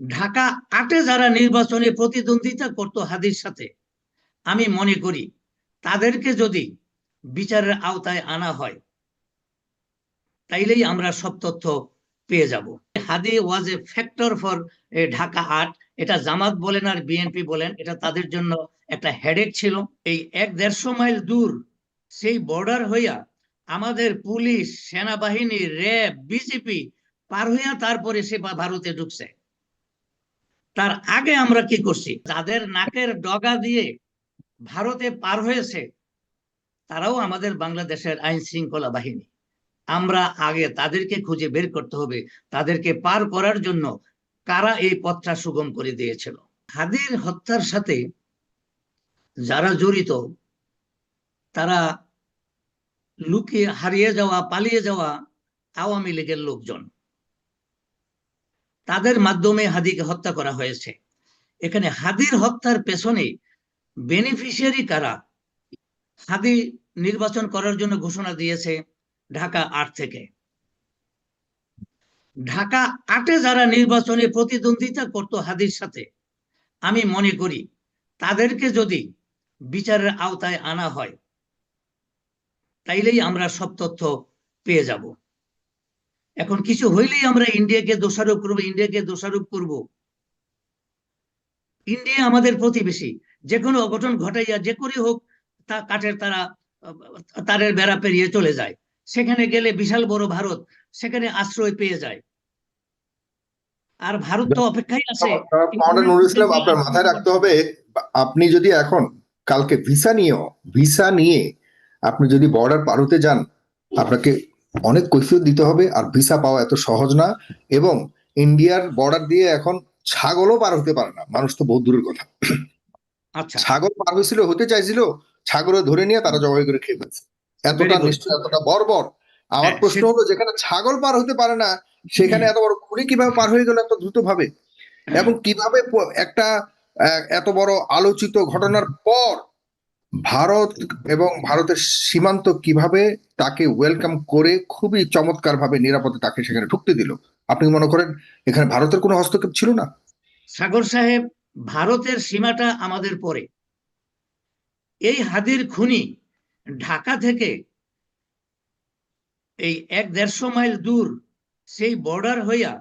ঢাকা আটে যারা নির্বাচনে প্রতিদ্বন্দ্বিতা করত হাদির সাথে, আমি মনে করি তাদেরকে যদি বিচারের আওতায় আনা হয়, তাইলেই আমরা সব তথ্য পেয়ে যাব। Hadi was a factor for Dhaka আট, এটা জামাত বলেন আর বিএনপি বলেন, এটা তাদের জন্য একটা হেডেক ছিল। এই এক দেড়শো মাইল দূর সেই বর্ডার হইয়া আমাদের পুলিশ, সেনাবাহিনী, র্যাব, বিজেপি পার হইয়া তারপরে সে ভারতে ঢুকছে। তার আগে আমরা কি করছি? যাদের নাকের ডগা দিয়ে ভারতে পার হয়েছে, তারাও আমাদের বাংলাদেশের আইন শৃঙ্খলা বাহিনী। আমরা আগে তাদেরকে খুঁজে বের করতে হবে, তাদেরকে পার করার জন্য কারা এই পথটা সুগম করে দিয়েছিল। হাদির হত্যার সাথে যারা জড়িত, তারা লুকিয়ে হারিয়ে যাওয়া, পালিয়ে যাওয়া আওয়ামী লীগের লোকজন। তাদের মাধ্যমে হাদিকে হত্যা করা হয়েছে। এখানে হাদির হত্যার পেছনে বেনিফিশিয়ারি কারা? হাদি নির্বাচন করার জন্য ঘোষণা দিয়েছে ঢাকা আট থেকে। ঢাকা আটে যারা নির্বাচনে প্রতিদ্বন্দ্বিতা করত হাদির সাথে, আমি মনে করি তাদেরকে যদি বিচারের আওতায় আনা হয়, তাইলেই আমরা সব তথ্য পেয়ে যাব। এখন কিছু হইলেই আমরা ইন্ডিয়াকে দোষারোপ করব ইন্ডিয়াকে দোষারোপ করব। ইন্ডিয়া আমাদের প্রতিবেশী। যে কোনো অঘটন ঘটাইয়া যে করে হোক তা কাঠের তারা তারের বেড়া পেরিয়ে চলে যায়। সেখানে গেলে বিশাল বড় ভারত সেখানে আশ্রয় পেয়ে যায়। আর ভারত তো অপেক্ষায় আছে। আপনার মাথায় রাখতে হবে আপনি যদি এখন কালকে ভিসা নিয়েও ভিসা নিয়ে আপনি যদি বর্ডার পার হতে যান আপনাকে অনেক কৈফিয়ত দিতে হবে আর ভিসা পাওয়া এত সহজ না এবং ইন্ডিয়ার বর্ডার দিয়ে এখন ছাগলও পার হতে পারে না। মানুষ তো বহু দূরের কথা। আচ্ছা। ছাগল পার হয়েছিল হতে চাইছিল ছাগল ধরে নিয়ে তারা জবাই করে খেয়ে ফেলছে। এতটা নিশ্চয় এতটা বর্বর। আমার হ্যাঁ, প্রশ্ন হলো যেখানে ছাগল পার হতে পারে না সেখানে এত বড় খুনি কীভাবে পার হয়ে গেল এত দ্রুত ভাবে এবং কীভাবে একটা এত বড় আলোচিত ঘটনার পর ভারত এবং ভারতের সীমান্ত কীভাবে তাকে ওয়েলকাম করে খুবই চমৎকার ভাবে নিরাপদে তাকে সেখানে ঢুকতে দিল। আপনি মনে করেন এখানে ভারতের কোনো হস্তক্ষেপ ছিল না? সাগর সাহেব, ভারতের সীমাটা আমাদের পরে। এই হাদির খুনি ঢাকা থেকে এই এক দেড়শো মাইল দূর সেই বর্ডার হইয়া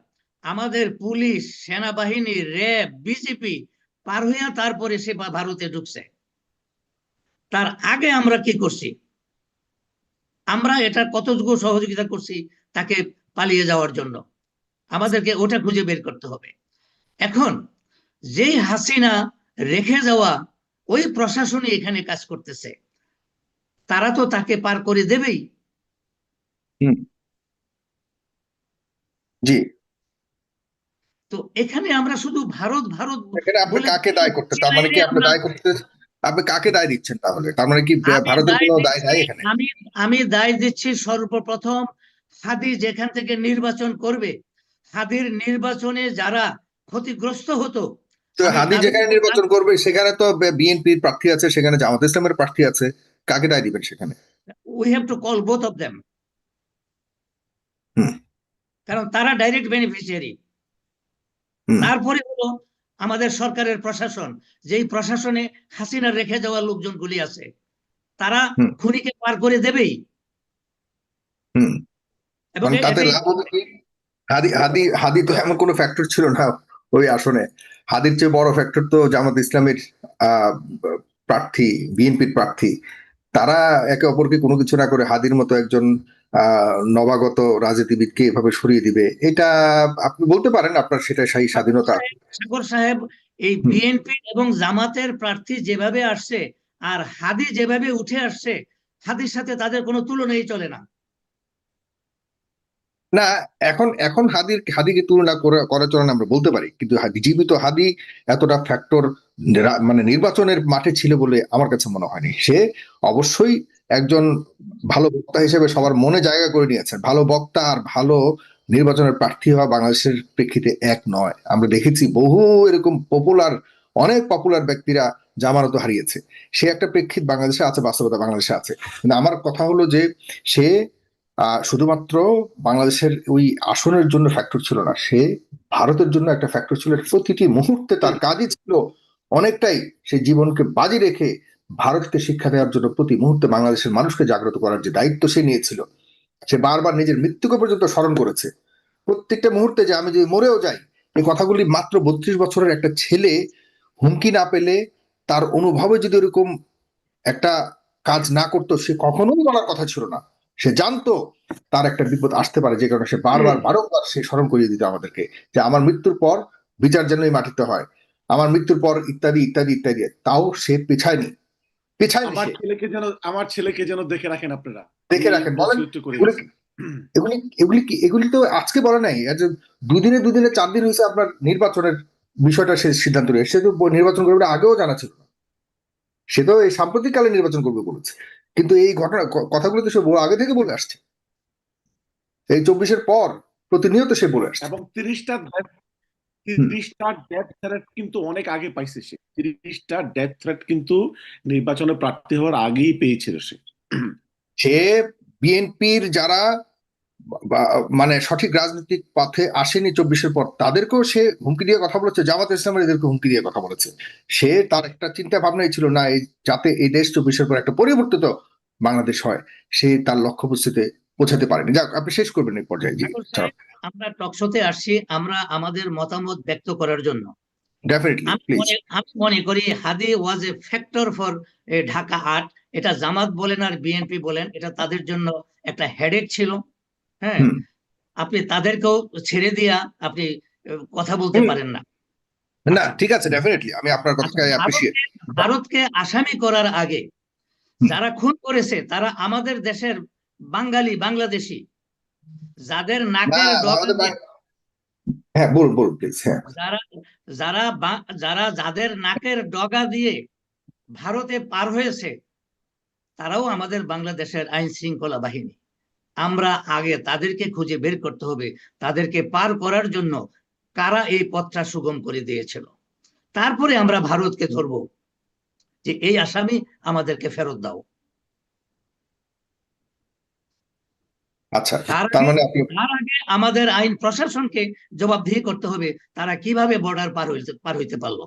আমাদের পুলিশ, সেনাবাহিনী র্যাব বিজেপি পার হইয়া তারপরে সে ভারতে ঢুকছে। তার আগে আমরা কি করছি? আমরা এটা কতটুকু সহযোগিতা করছি তাকে পালিয়ে যাওয়ার জন্য। আমাদেরকে ওটা খুঁজে বের করতে হবে। এখন যেই হাসিনা রেখে যাওয়া ওই প্রশাসনই এখানে কাজ করতেছে তারা তো তাকে পার করে দেবেই। জি। তো এখানে আমরা শুধু ভারত ভারত আপনি কাকে দায় করতে তার মানে কি আপনি দায় করতে আপনি কাকে দায় দিচ্ছেন তাহলে? তার মানে কি ভারতের দায় কোনো দায় নাই এখানে? আমি আমি দায় দিচ্ছি সর্বপ্রথম হাদি যেখান থেকে নির্বাচন করবে হাদির নির্বাচনে যারা ক্ষতিগ্রস্ত হতো তো হাদি যেখানে নির্বাচন করবে সেখানে তো বিএনপির প্রার্থী আছে সেখানে জামাত ইসলামের প্রার্থী আছে। কাকে দায় দিবেন সেখানে? We have to call both of them. কারণ তারা ডাইরেক্ট বেনিফিশিয়ারি তারপরে হলো আমাদের সরকারের প্রশাসন যেই প্রশাসনে হাসিনা রেখে যাওয়া লোকজনগুলি আছে তারা খুনিকে পার করে দেবেই। হুম। এবং কারণ তাতে লাভ হবে কি? হাদি হাদি হাদি তো এমন কোনো ফ্যাক্টর ছিল না ওই আসনে। হাদির চেয়ে বড় ফ্যাক্টর তো জামাত ইসলামের প্রার্থী বিএনপির প্রার্থী। তারা একে অপরকে কোনো কিছু না করে হাদির মতো একজন নবাগত রাজনীতিবিদকে এভাবে সরিয়ে দিবে। এটা আপনি বলতে পারেন আপনার সেটা সেই স্বাধীনতা। সাগর সাহেব এই বিএনপি এবং জামাতের প্রার্থী যেভাবে আসছে আর হাদি যেভাবে উঠে আসছে হাদির সাথে তাদের কোনো তুলনাই চলে না। না, এখন এখন হাদির, হাদিকে তুলনা করে করা চলে আমরা বলতে পারি। কিন্তু জীবিত হাদি এতটা ফ্যাক্টর মানে নির্বাচনের মাঠে ছিল বলে আমার কাছে মনে হয়নি। সে অবশ্যই একজন ভালো বক্তা হিসেবে সবার মনে জায়গা করে নিয়েছেন। ভালো বক্তা আর ভালো নির্বাচনের প্রার্থী হওয়া বাংলাদেশের প্রেক্ষিতে এক নয়। আমরা দেখেছি বহু এরকম পপুলার অনেক পপুলার ব্যক্তিরা জামানত হারিয়েছে। সে একটা প্রেক্ষিত বাংলাদেশে আছে, বাস্তবতা বাংলাদেশে আছে। কিন্তু আমার কথা হলো যে সে শুধুমাত্র বাংলাদেশের ওই আসনের জন্য ফ্যাক্টর ছিল না, সে ভারতের জন্য একটা ফ্যাক্টর ছিল। প্রতিটি মুহূর্তে তার কাজই ছিল অনেকটাই সে জীবনকে বাজি রেখে ভারতকে শিক্ষা দেওয়ার জন্য প্রতি মুহূর্তে বাংলাদেশের মানুষকে জাগ্রত করার যে দায়িত্ব সে নিয়েছিল, সে বারবার নিজের মৃত্যুকে পর্যন্ত স্মরণ করেছে। প্রত্যেকটা মুহূর্তে যে আমি যদি মরেও যাই, এই কথাগুলি মাত্র বত্রিশ বছরের একটা ছেলে হুমকি না পেলে তার অনুভবে যদি ওরকম একটা কাজ না করতো, সে কখনোই বলার কথা ছিল না। সে জানতো তার একটা বিপদ আসতে পারে যে কারণে সে বারবার বারংবার সে স্মরণ করিয়ে দিত আমাদেরকে যে আমার মৃত্যুর পর বিচার যেন এই মাটিতে হয়। আমার মৃত্যুর পর ইত্যাদি ইত্যাদি ইত্যাদি তাও সে পেছায়নি। পেছায়নি আমার ছেলেকে যেন আমার ছেলেকে যেন দেখে রাখেন আপনারা। দেখে রাখেন। বলেন একটু করে এগুলো এগুলি কি এগুলি তো আজকে বলে নাই। দুদিনে দুদিনে চার দিন হয়েছে আপনার নির্বাচনের বিষয়টা সে সিদ্ধান্ত সে তো নির্বাচন করবে আগেও জানা ছিল না। সে তো এই সাম্প্রতিককালে নির্বাচন করবে বলেছে। কিন্তু এই ঘটনা কথাগুলো তো সে আগে থেকে বলে আসছে। এই চব্বিশের পর প্রতিনিয়ত সে বলে আসছে। এবং তিরিশটা তিরিশটা ডেথ থ্রেট কিন্তু অনেক আগে পাইছে সে। তিরিশটা ডেথ থ্রেট কিন্তু নির্বাচনে প্রার্থী হওয়ার আগেই পেয়েছিল সে। সে বিএনপির যারা বা- মানে সঠিক রাজনৈতিক পথে আসেনি চব্বিশের পর তাদেরকেও সে হুমকি দিয়ে কথা বলেছে জামাত ইসলামের এদেরকে হুমকি দিয়ে কথা বলেছে। সে তার একটা চিন্তা ভাবনাই ছিল না এই যাতে এই দেশ চব্বিশের পর একটা পরিবর্তিত বাংলাদেশ হয় সে তার লক্ষ্যবস্তুতে পৌঁছাতে পারেনি। যাক আপনি শেষ করবেন এই পর্যায়ে। আমরা টকশোতে আসছি আমরা আমাদের মতামত ব্যক্ত করার জন্য। আমি মনে করি Hadi was a factor for Dhaka art এটা জামাত বলেন আর বিএনপি বলেন এটা তাদের জন্য একটা হেডেক ছিল। হ্যাঁ? আপনি তাদেরকেও ছেড়ে দিয়া আপনি কথা বলতে পারেন না। না ঠিক আছে ডেফিনেটলি আমি আপনার কথাকে আচ্ছা, ভারতকে- আসামি করার আগে। যারা খুন করেছে তারা আমাদের দেশের বাঙালি বাংলাদেশি যাদের নাকের হ্যাঁ প্লিজ হ্যাঁ। যারা যারা যারা যাদের নাকের ডগা দিয়ে ভারতে পার হয়েছে তারাও আমাদের বাংলাদেশের আইন শৃঙ্খলা বাহিনী। আমরা আগে তাদেরকে খুঁজে বের করতে হবে। তাদেরকে পার করার জন্য কারা এই পথটা সুগম করে দিয়েছিল? তারপরে আমরা ভারতকে ধরব। যে এই আসামি আমাদেরকে ফেরত দাও। আচ্ছা তার মানে আপনি তার আগে আমাদের আইন প্রশাসনকে জবাবদিহি করতে হবে তারা কীভাবে বর্ডার পার হইতে পার হইতে পারল।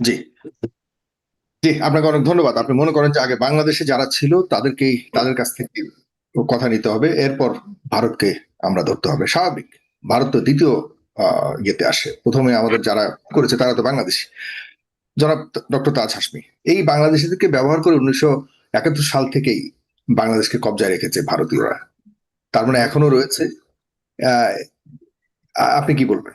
জি। জি আপনাকে অনেক ধন্যবাদ। আপনি মনে করেন যে আগে বাংলাদেশে যারা ছিল তাদেরকেই তাদের কাছ থেকে কথা নিতে হবে। এরপর ভারতকে আমরা ধরতে হবে। স্বাভাবিক। ভারত তো দ্বিতীয় আহ, ইয়েতে আসে। প্রথমে আমাদের যারা করেছে তারা তো বাংলাদেশি। জনাব ডক্টর তাজ হাসমি এই বাংলাদেশিদেরকে ব্যবহার করে উনিশশো একাত্তর সাল থেকেই বাংলাদেশকে কবজায় রেখেছে ভারতীয়রা। তার মানে এখনও রয়েছে। আপনি কি বলবেন?